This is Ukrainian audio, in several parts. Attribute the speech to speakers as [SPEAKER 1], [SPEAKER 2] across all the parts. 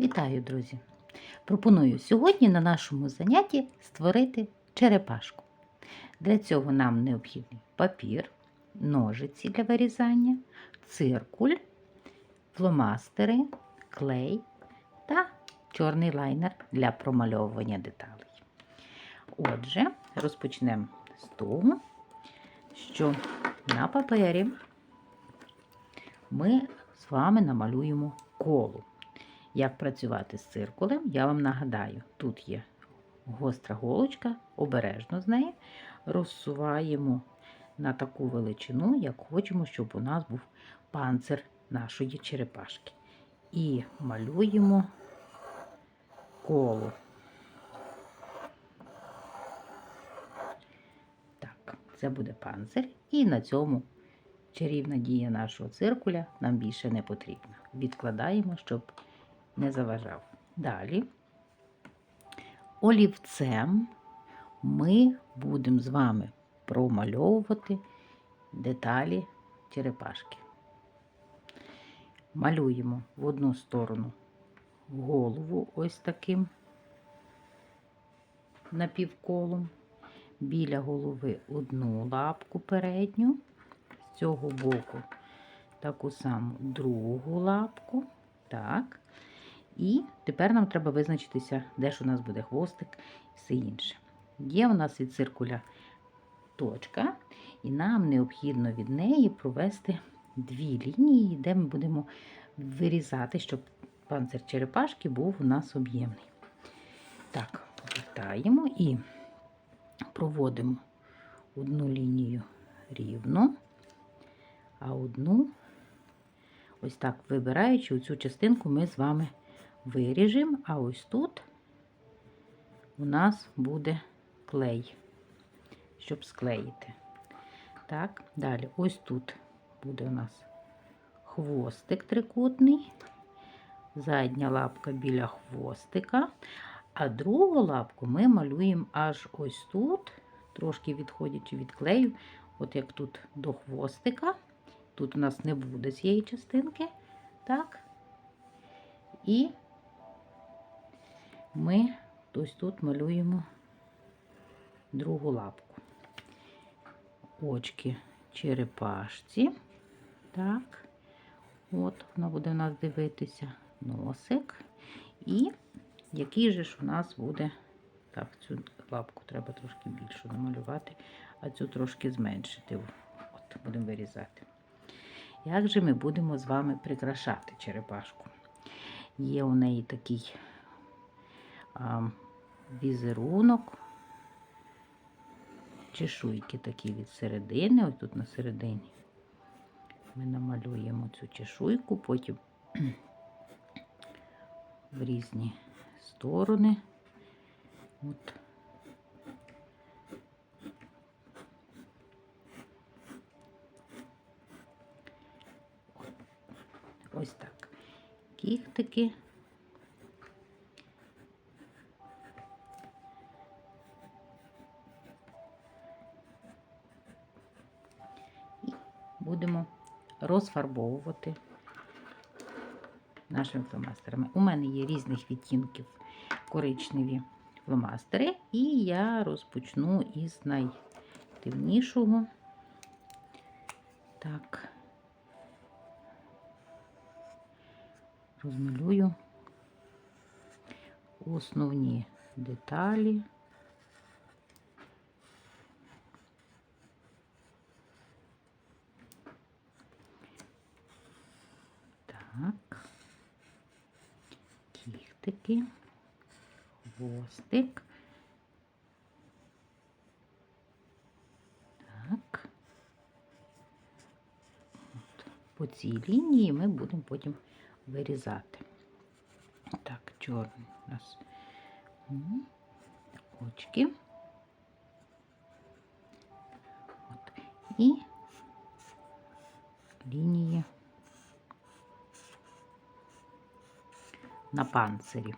[SPEAKER 1] Вітаю, друзі! Пропоную сьогодні на нашому занятті створити черепашку. Для цього нам необхідний папір, ножиці для вирізання, циркуль, фломастери, клей та чорний лайнер для промальовування деталей. Отже, розпочнемо з того, що на папері ми з вами намалюємо коло. Як працювати з циркулем, я вам нагадаю, тут є гостра голочка, обережно з неї розсуваємо на таку величину, як хочемо, щоб у нас був панцир нашої черепашки. І малюємо коло. Так, це буде панцир, і на цьому чарівна дія нашого циркуля нам більше не потрібна. Відкладаємо, щоб не заважав. Далі олівцем ми будемо з вами промальовувати деталі черепашки. Малюємо в одну сторону голову ось таким напівколом, біля голови одну лапку передню, з цього боку таку саму другу лапку. Так. І тепер нам треба визначитися, де ж у нас буде хвостик і все інше. Є у нас від циркуля точка, і нам необхідно від неї провести дві лінії, де ми будемо вирізати, щоб панцир черепашки був у нас об'ємний. Так, повертаємо і проводимо одну лінію рівно, а одну, ось так вибираючи цю частинку, ми з вами виріжемо, а ось тут у нас буде клей, щоб склеїти. Так, далі, ось тут буде у нас хвостик трикутний, задня лапка біля хвостика, а другу лапку ми малюємо аж ось тут, трошки відходячи від клею, от як тут до хвостика. Тут у нас не буде цієї частинки, так, і ми ось тут малюємо другу лапку. Очки черепашці. Так, от вона буде у нас дивитися, носик. І який же ж у нас буде, так, цю лапку треба трошки більше намалювати, а цю трошки зменшити. От, будемо вирізати. Як же ми будемо з вами прикрашати черепашку? Є у неї такий візерунок, чешуйки такі від середини, ось тут на середині. Ми намалюємо цю чешуйку, потім в різні сторони. От. Ось так. Кіхтики. Будемо розфарбовувати нашими фломастерами. У мене є різних відтінків коричневі фломастери, і я розпочну із найтемнішого. Так. розмалюю основні деталі. Так, кіхтики, хвостик. Так. От. По цій лінії ми будемо потім вирізати. Так, чорний у нас очки. От. І лінії на панцирі.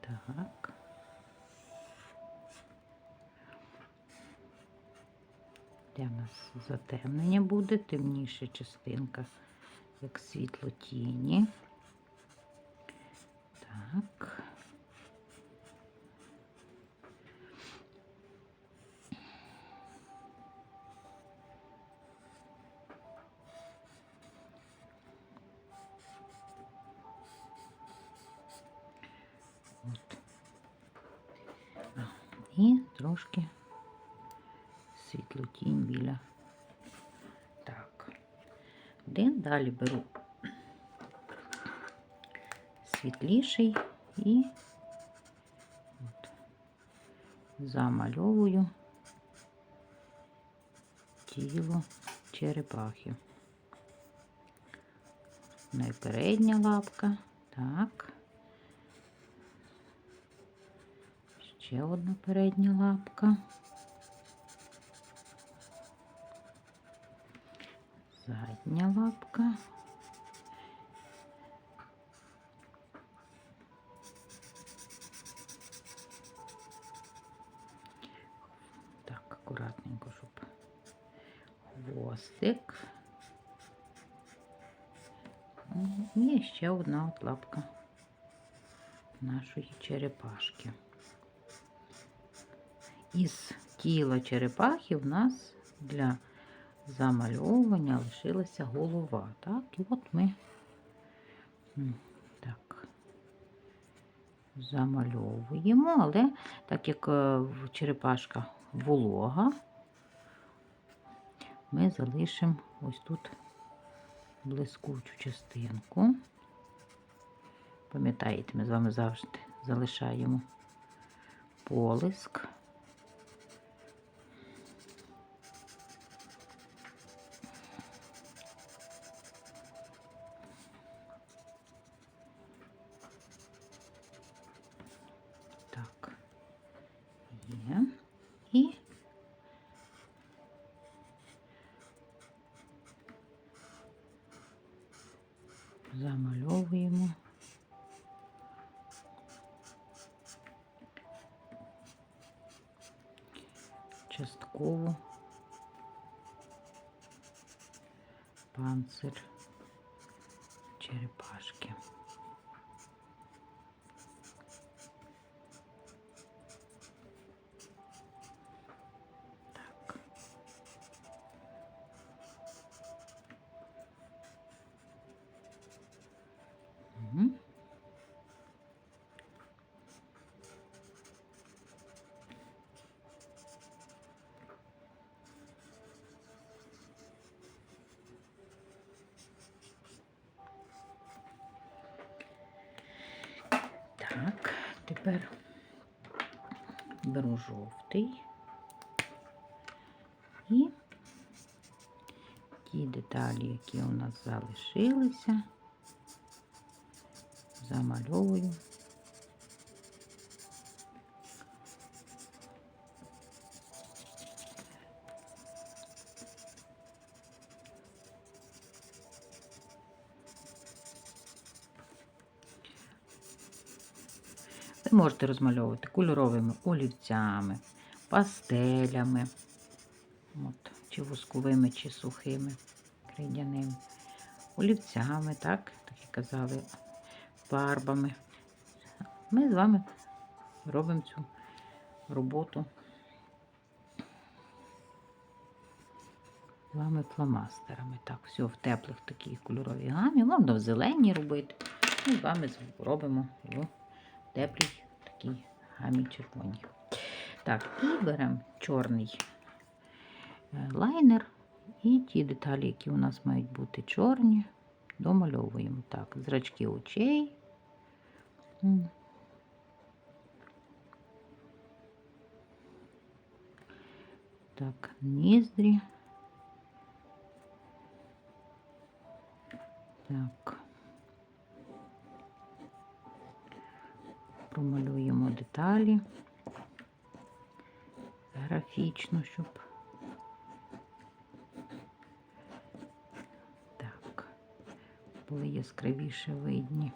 [SPEAKER 1] Так. Де нас затемнення буде, темніша частинка, як світло тіні. І трошки світлотінь біля. Так. Один далі беру світліший і от, замальовую тіло черепахи. Ну і передня лапка. Так. Ще одна передня лапка. Задня лапка. Так, акуратненько, щоб хвостик. І ще одна от лапка нашої черепашки. Із тіла черепахи в нас для замальовування лишилася голова. Так, і от ми так замальовуємо, але так як е, черепашка волога, ми залишимо ось тут блискучу частинку. Пам'ятаєте, ми з вами завжди залишаємо полиск. Панцир черепашки. Тепер беру жовтий і ті деталі, які у нас залишилися, замальовую. Можете розмальовувати кольоровими олівцями, пастелями, от, чи восковими, чи сухими, крейдяними, олівцями, так, так як казали, фарбами. Ми з вами робимо цю роботу з вами фломастерами. Так, все в теплих такій кольоровій гамі, можна в зеленій робити. Ми з вами робимо його теплій такій гамі червоній. Так, і беремо чорний е, лайнер і ті деталі, які у нас мають бути чорні, домальовуємо. Так, зрачки очей. Так, ніздрі. Так. Промалюємо деталі графічно, щоб так, були яскравіше видні.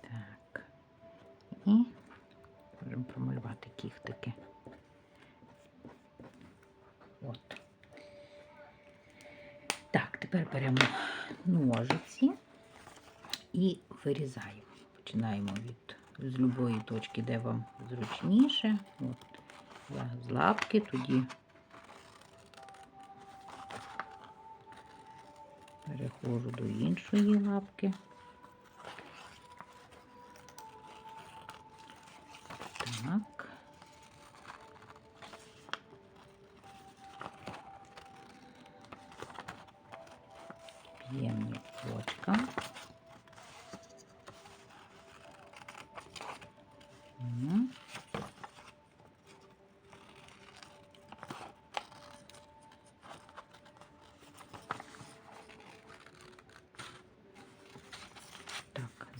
[SPEAKER 1] Так, і можемо промалювати кіхтики. От. Так, тепер беремо ножиці і вирізаємо. Починаємо від з любої точки, де вам зручніше. От. Я з лапки, тоді переходжу до іншої лапки. Так.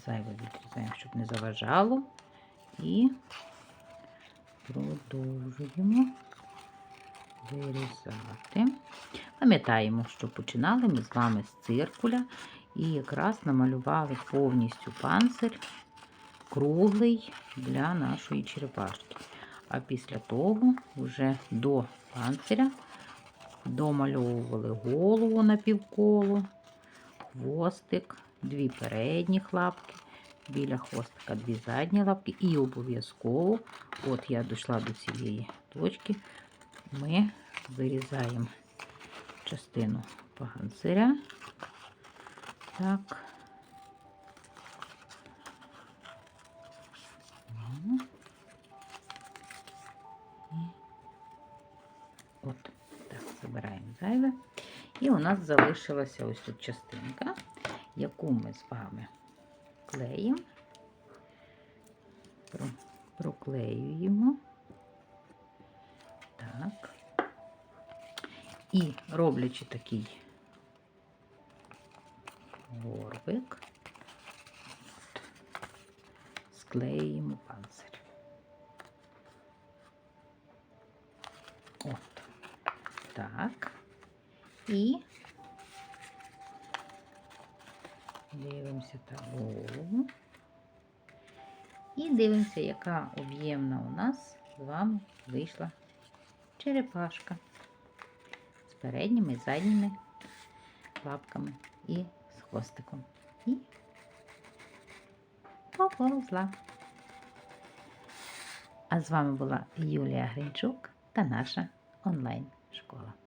[SPEAKER 1] Зайве відрізаємо, щоб не заважало. І продовжуємо вирізати. Пам'ятаємо, що починали ми з вами з циркуля і якраз намалювали повністю панцир круглий для нашої черепашки. А після того вже до панциря домальовували голову на півколо, хвостик, дві передніх лапки, біля хвостика дві задні лапки і обов'язково, от я дійшла до цієї точки, ми вирізаємо частину панциря. Так. От, так, забираємо зайве. І у нас залишилася ось тут частинка, яку ми з вами клеїмо, проклеюємо. Так. І роблячи такий горбик, от, склеюємо панцир. От. Так. І дивимося. І дивимося, яка об'ємна у нас з вами вийшла черепашка з передніми і задніми лапками і з хвостиком. І поповзла. А з вами була Юлія Гринчук та наша онлайн школа.